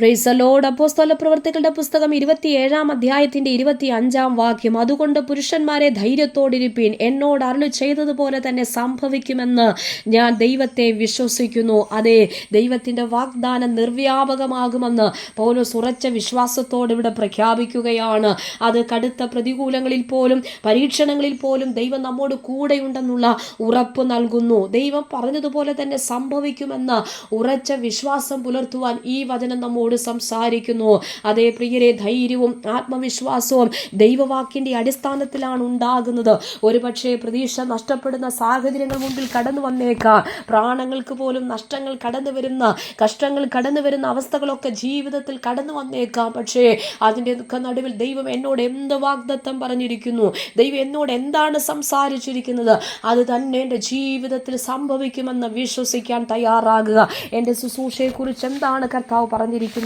പ്രൈസലോട് അപ്പോസ്തല പ്രവർത്തികളുടെ പുസ്തകം ഇരുപത്തിയേഴാം അധ്യായത്തിന്റെ ഇരുപത്തി അഞ്ചാം വാക്യം അതുകൊണ്ട് പുരുഷന്മാരെ ധൈര്യത്തോടിരിപ്പീൻ എന്നോട് അരുളി ചെയ്തതുപോലെ തന്നെ സംഭവിക്കുമെന്ന് ഞാൻ ദൈവത്തെ വിശ്വസിക്കുന്നു. അതെ ദൈവത്തിന്റെ വാഗ്ദാനം നിർവ്യാപകമാകുമെന്ന് പൗലോസ് ഉറച്ച വിശ്വാസത്തോടെ ഇവിടെ പ്രഖ്യാപിക്കുകയാണ്. അത് കടുത്ത പ്രതികൂലങ്ങളിൽ പോലും പരീക്ഷണങ്ങളിൽ പോലും ദൈവം നമ്മോട് കൂടെയുണ്ടെന്നുള്ള ഉറപ്പ് നൽകുന്നു. ദൈവം പറഞ്ഞതുപോലെ തന്നെ സംഭവിക്കുമെന്ന് ഉറച്ച വിശ്വാസം പുലർത്തുവാൻ ഈ വചനം നമ്മോട് സംസാരിക്കുന്നു. അതേ പ്രിയരെ ധൈര്യവും ആത്മവിശ്വാസവും ദൈവവാക്കിന്റെ അടിസ്ഥാനത്തിലാണ് ഉണ്ടാകുന്നത്. ഒരുപക്ഷെ പ്രതീക്ഷ നഷ്ടപ്പെടുന്ന സാഹചര്യങ്ങൾ മുമ്പിൽ കടന്നു വന്നേക്കാം. പ്രാണങ്ങൾക്ക് പോലും നഷ്ടങ്ങൾ കടന്നു വരുന്ന കഷ്ടങ്ങൾ കടന്നു വരുന്ന അവസ്ഥകളൊക്കെ ജീവിതത്തിൽ കടന്നു വന്നേക്കാം. പക്ഷേ അതിന്റെ നടുവിൽ ദൈവം എന്നോട് എന്ത് വാഗ്ദത്തം പറഞ്ഞിരിക്കുന്നു? ദൈവം എന്നോട് എന്താണ് സംസാരിച്ചിരിക്കുന്നത്? അത് തന്നെ എന്റെ ജീവിതത്തിൽ സംഭവിക്കുമെന്ന് വിശ്വസിക്കാൻ തയ്യാറാകുക. എന്റെ ശുശ്രൂഷയെക്കുറിച്ച് എന്താണ് കർത്താവ് പറഞ്ഞിരിക്കുന്നത്?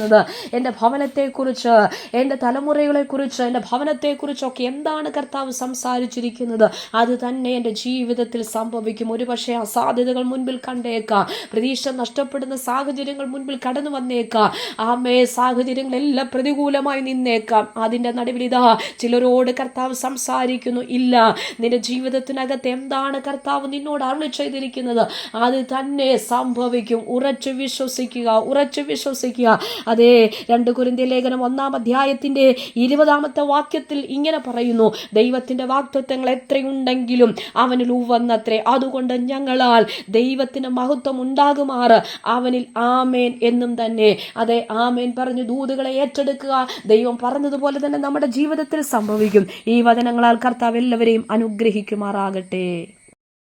എന്റെ ഭവനത്തെക്കുറിച്ച് എന്റെ തലമുറകളെക്കുറിച്ച് എന്റെ ഭവനത്തെക്കുറിച്ചൊക്കെ എന്താണ് കർത്താവ് സംസാരിച്ചിരിക്കുന്നത്? അത് തന്നെ എന്റെ ജീവിതത്തിൽ സംഭവിക്കും. ഒരുപക്ഷെ അസാധ്യതകൾ മുൻപിൽ കണ്ടേക്കാം. പ്രതീക്ഷ നഷ്ടപ്പെടുന്ന സാഹചര്യങ്ങൾ മുൻപിൽ കടന്നു വന്നേക്കാം. ആമേ സാഹചര്യങ്ങളെല്ലാം പ്രതികൂലമായി നിന്നേക്കാം. അതിന്റെ നടുവിൽ ഇതാ ചിലരോട് കർത്താവ് സംസാരിക്കുന്നു. ഇല്ല നിന്റെ ജീവിതത്തിനകത്ത് എന്താണ് കർത്താവ് നിന്നോട് അരുളി ചെയ്തിരിക്കുന്നത്? അത് തന്നെ സംഭവിക്കും. ഉറച്ചു വിശ്വസിക്കുക ഉറച്ചു വിശ്വസിക്കുക. അതേ രണ്ട് കുരിന്തി ലേഖനം ഒന്നാം അധ്യായത്തിന്റെ ഇരുപതാമത്തെ വാക്യത്തിൽ ഇങ്ങനെ പറയുന്നു. ദൈവത്തിന്റെ വാക്തത്വങ്ങൾ എത്രയുണ്ടെങ്കിലും അവനിൽ ഉവന്നത്രേ അതുകൊണ്ട് ഞങ്ങളാൽ ദൈവത്തിന് മഹത്വം ഉണ്ടാകുമാറ്. അവനിൽ ആമേൻ എന്നും തന്നെ. അതെ ആമേൻ പറഞ്ഞു ദൂതുകളെ ഏറ്റെടുക്കുക. ദൈവം പറഞ്ഞതുപോലെ തന്നെ നമ്മുടെ ജീവിതത്തിൽ സംഭവിക്കും. ഈ വചനങ്ങളാൽ കർത്താവ് എല്ലാവരെയും അനുഗ്രഹിക്കുമാറാകട്ടെ.